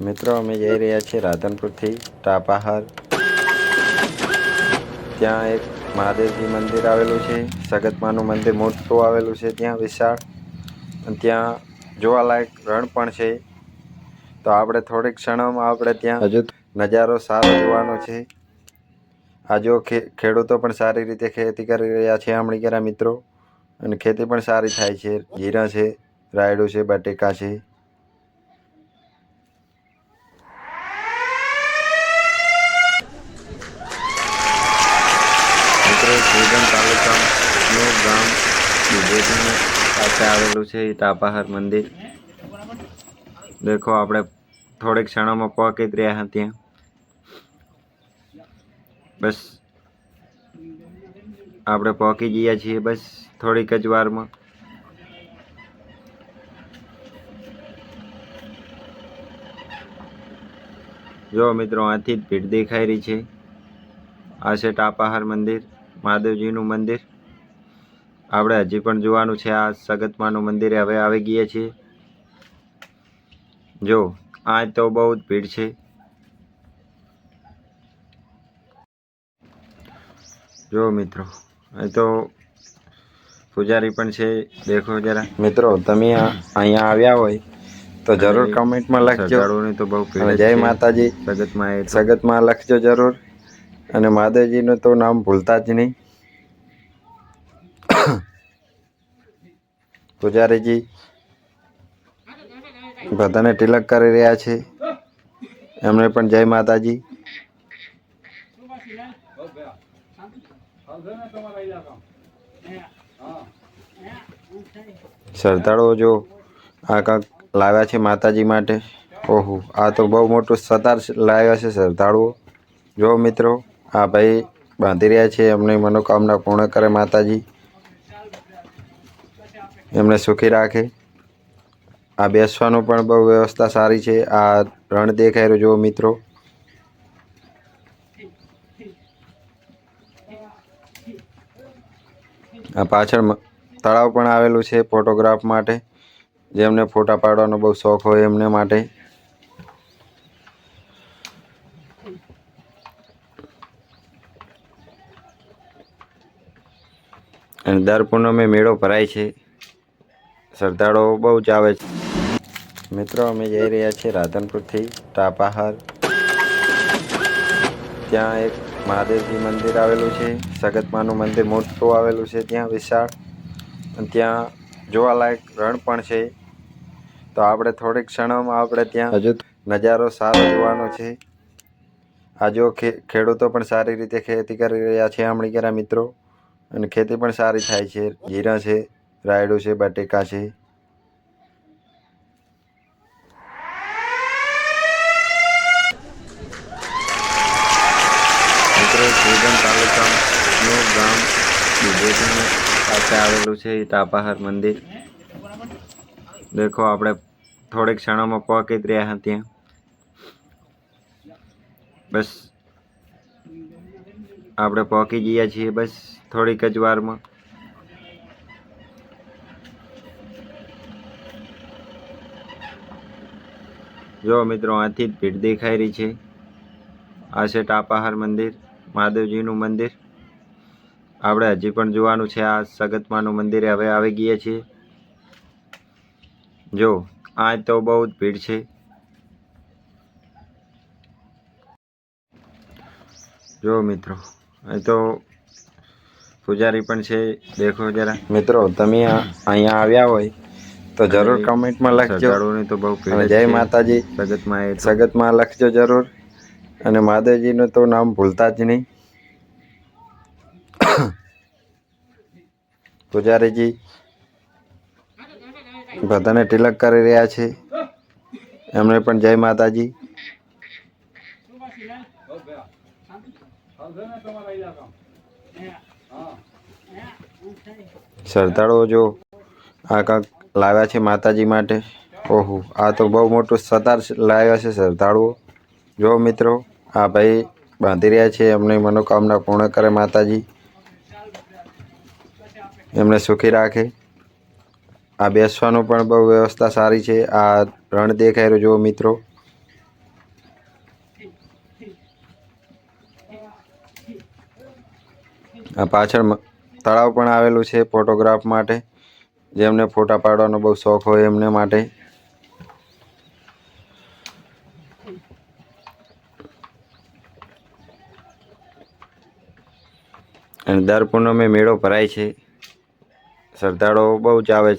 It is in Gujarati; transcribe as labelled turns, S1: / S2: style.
S1: મિત્રો અમે જઈ રહ્યા છીએ રાધનપુરથી ટાપાહાર. ત્યાં એક મહાદેવજી મંદિર આવેલું છે સગતમાનું મંદિર મોટું આવેલું છે ત્યાં વિશાળ. અને ત્યાં જોવાલાયક રણ પણ છે. તો આપણે થોડીક ક્ષણોમાં આપણે ત્યાં હજુ નજારો સારો જોવાનો છે. આ જો ખે- ખેડૂતો પણ સારી રીતે ખેતી કરી રહ્યા છે આમણી કર્યા મિત્રો. અને ખેતી પણ સારી થાય છે. જીરા છે રાયડું છે બટેકા છે મિત્રો સુરગમ તાલુકાનું ગામ બીજેપીની પાસે આવેલું છે તાપાહાર મંદિર. દેખો, આપણે થોડીક ક્ષણોમાં પહોંચી જ રહ્યા ત્યાં. બસ. આપણે પહોંચી ગયા છીએ બસ થોડીક જ વારમાં. જો મિત્રો, આથી જ ભીડ દેખાઈ રહી છે. આ છે ટાપાહાર મંદિર, મહાદેવજીનું મંદિર. આપણે હજી પણ જોવાનું છે આ સગતમાનું મંદિર. હવે આવી ગયા છીએ. જો આજ તો બહુ જ ભીડ છે. જો મિત્રો અહીં તો પૂજારી પણ છે. દેખો જરા. મિત્રો તમે અહીંયા આવ્યા હોય તો જરૂર કમેન્ટમાં લખજો.
S2: તો બહુ
S1: જય માતાજી.
S2: સગતમાં એ
S1: સગતમાં લખજો જરૂર. અને મહાદેવજીનું તો નામ ભૂલતા જ નહીં. પૂજારીજી, બધાને તિલક કરી રહ્યા છે. એમને પણ જય માતાજી. શ્રદ્ધાળુઓ જો આ કાંક લાવ્યા છે માતાજી માટે, ઓહો, આ તો બહુ મોટું સતાર લાવ્યા છે શ્રદ્ધાળુઓ. જો મિત્રો, આ ભાઈ બાંધી રહ્યા છે, એમની મનોકામના પૂર્ણ કરે માતાજી. એમને સુખી રાખે. આ બેસવાનું પણ બહુ વ્યવસ્થા સારી છે. આ રણ દેખાય રહ્યું, જુઓ મિત્રો. આ પાછળ તળાવ પણ આવેલું છે ફોટોગ્રાફ માટે. જેમને ફોટા પાડવાનો બહુ શોખ હોય એમને માટે. અને દર પૂનમે મેળો ભરાય છે. શ્રદ્ધાળુઓ બહુ જ આવે છે. મિત્રો અમે જઈ રહ્યા છીએ રાધનપુરથી ટાપાહાર. ત્યાં એક મહાદેવજી મંદિર આવેલું છે. સગતમાનું મંદિર મોટું આવેલું છે ત્યાં વિશાળ. અને ત્યાં જોવાલાયક રણ પણ છે. તો આપણે થોડીક ક્ષણોમાં આપણે ત્યાં હજુ નજારો સારો જોવાનો છે. આ જો ખે- ખેડૂતો પણ સારી રીતે ખેતી કરી રહ્યા છે આમણી કર્યા મિત્રો. અને ખેતી પણ સારી થાય છે. જીરા છે. રાયડું છે, બટેકા છે. મિત્રો તાલુકાનું ગામ પાસે આવેલું છે એ તાપાહાર મંદિર. દેખો, આપણે થોડીક ક્ષણોમાં પહોંચી જ રહ્યા ત્યાં. બસ. આપણે પહોંચી ગયા છીએ બસ, થોડીક જ વારમાં. જો મિત્રો, આથી જ ભીડ દેખાઈ રહી છે. આ છે ટાપાહાર મંદિર, મહાદેવજીનું મંદિર. આપણે હજી પણ જોવાનું છે, આ સગતમાનું મંદિર હવે આવી ગયા છીએ જો આ તો બહુ જ ભીડ છે. જો મિત્રો, અહીં તો પૂજારી પણ છે. દેખો જરા. મિત્રો, તમે અહીંયા આવ્યા હોય તો જરૂર કમેન્ટમાં લખજો.
S2: તો બહુ
S1: જય માતાજી.
S2: તો
S1: સગતમાં લખજો જરૂર. અને મહાદેવજીનું તો નામ ભૂલતા જ નહીં. પૂજારીજી બધાને તિલક કરી રહ્યા છે. એમને પણ જય માતાજી. શ્રદ્ધાળુઓ જો આ કાંક લાવ્યા છે માતાજી માટે? ઓહો, આ તો બહુ મોટું સતાર લાવ્યા છે શ્રદ્ધાળુઓ. જો મિત્રો, આ ભાઈ બાંધી રહ્યા છે, એમની મનોકામના પૂર્ણ કરે માતાજી. એમને સુખી રાખે. આ બેસવાનું પણ બહુ વ્યવસ્થા સારી છે, આ રણ દેખાય રહ્યો જુઓ મિત્રો. આ પાછળ તળાવ પણ આવેલું છે ફોટોગ્રાફ માટે. જેમને ફોટા પાડવાનો બહુ શોખ હોય એમને માટે. અને દર પૂનમે મેળો ભરાય છે. શ્રદ્ધાળુઓ બહુ જ આવે છે